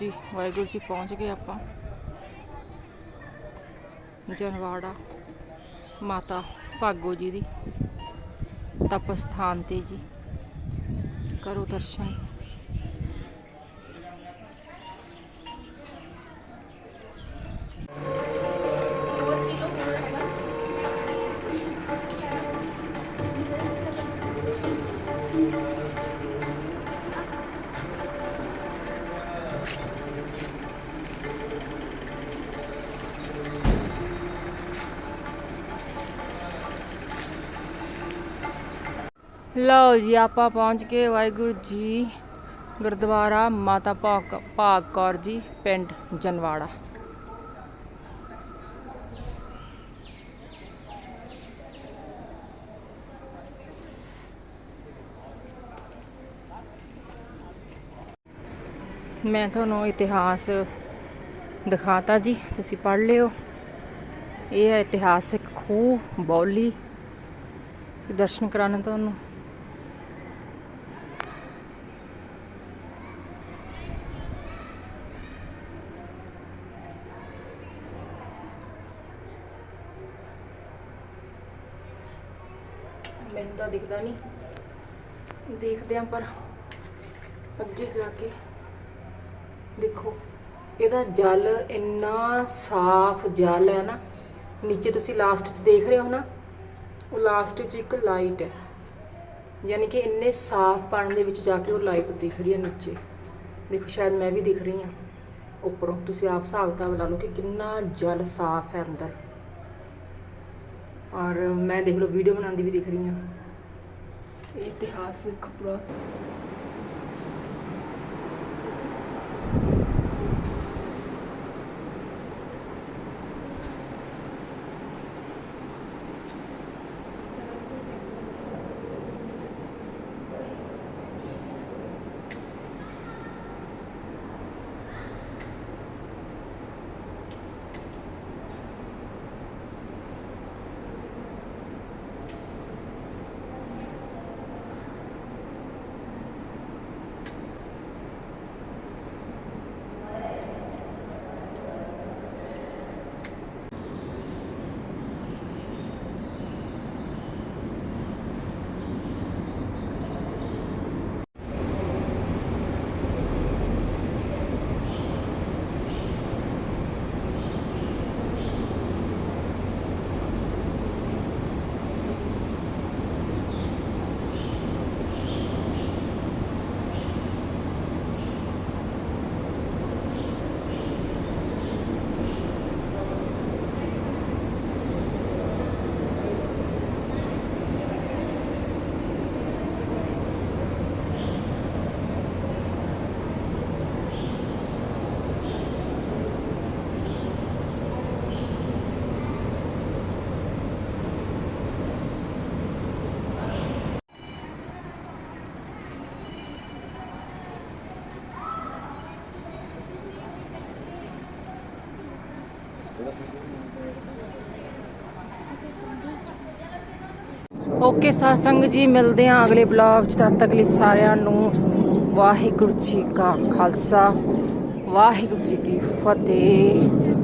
ਜੀ, ਵਾਹਿਗੁਰੂ ਜੀ ਪਹੁੰਚ ਗਏ ਆਪਾਂ। ਜਨਵਾੜਾ ਮਾਤਾ ਭਾਗੋ ਜੀ ਦੀ ਤਪ ਸਥਾਨ ਤੇ ਜੀ, ਕਰੋ ਦਰਸ਼ਨ। ਲਓ ਜੀ, ਆਪਾਂ ਪਹੁੰਚ ਗਏ ਵਾਹਿਗੁਰੂ ਜੀ ਗੁਰਦੁਆਰਾ ਮਾਤਾ ਭਾਗ ਭਾਗ ਕੌਰ ਜੀ, ਪਿੰਡ ਜਨਵਾੜਾ। ਮੈਂ ਤੁਹਾਨੂੰ ਇਤਿਹਾਸ ਦਿਖਾਤਾ ਜੀ, ਤੁਸੀਂ ਪੜ੍ਹ ਲਿਓ। ਇਹ ਹੈ ਇਤਿਹਾਸਿਕ ਖੂਹ, ਬੌਲੀ। ਦਰਸ਼ਨ ਕਰਾਉਣੇ ਤੁਹਾਨੂੰ। ਮੈਨੂੰ ਤਾਂ ਦਿਖਦਾ ਨਹੀਂ। ਦੇਖਦੇ ਆਂ ਪਰ ਅੱਗੇ ਜਾ ਕੇ ਦੇਖੋ, ਇਹਦਾ ਜਲ ਇੰਨਾ ਸਾਫ਼ ਜਲ ਹੈ ਨਾ, ਨੀਚੇ ਤੁਸੀਂ ਲਾਸਟ 'ਚ ਦੇਖ ਰਹੇ ਹੋ ਨਾ, ਉਹ ਲਾਸਟ 'ਚ ਇੱਕ ਲਾਈਟ ਹੈ। ਯਾਨੀ ਕਿ ਇੰਨੇ ਸਾਫ਼ ਪਾਣੀ ਦੇ ਵਿੱਚ ਜਾ ਕੇ ਉਹ ਲਾਈਟ ਦਿਖ ਰਹੀ ਹੈ ਨੀਚੇ। ਦੇਖੋ, ਸ਼ਾਇਦ ਮੈਂ ਵੀ ਦਿਖ ਰਹੀ ਹਾਂ। ਉੱਪਰੋਂ ਤੁਸੀਂ ਆਪ ਹਿਸਾਬ ਕਿਤਾਬ ਲਾ ਲਓ ਕਿ ਕਿੰਨਾ ਜਲ ਸਾਫ਼ ਹੈ ਅੰਦਰ। ਔਰ ਮੈਂ ਦੇਖ ਲਓ ਵੀਡੀਓ ਬਣਾਉਂਦੀ ਵੀ ਦਿਖ ਰਹੀ ਹਾਂ। ਇਹ ਇਤਿਹਾਸਿਕ ਪੂਰਾ ਓਕੇ ਸਾਸੰਗ ਜੀ, ਮਿਲਦੇ ਹਾਂ ਅਗਲੇ ਬਲੌਗ 'ਚ। ਤਦ ਤੱਕ ਲਈ ਸਾਰਿਆਂ ਨੂੰ ਵਾਹਿਗੁਰੂ ਜੀ ਕਾ ਖਾਲਸਾ, ਵਾਹਿਗੁਰੂ ਜੀ ਕੀ ਫਤਿਹ।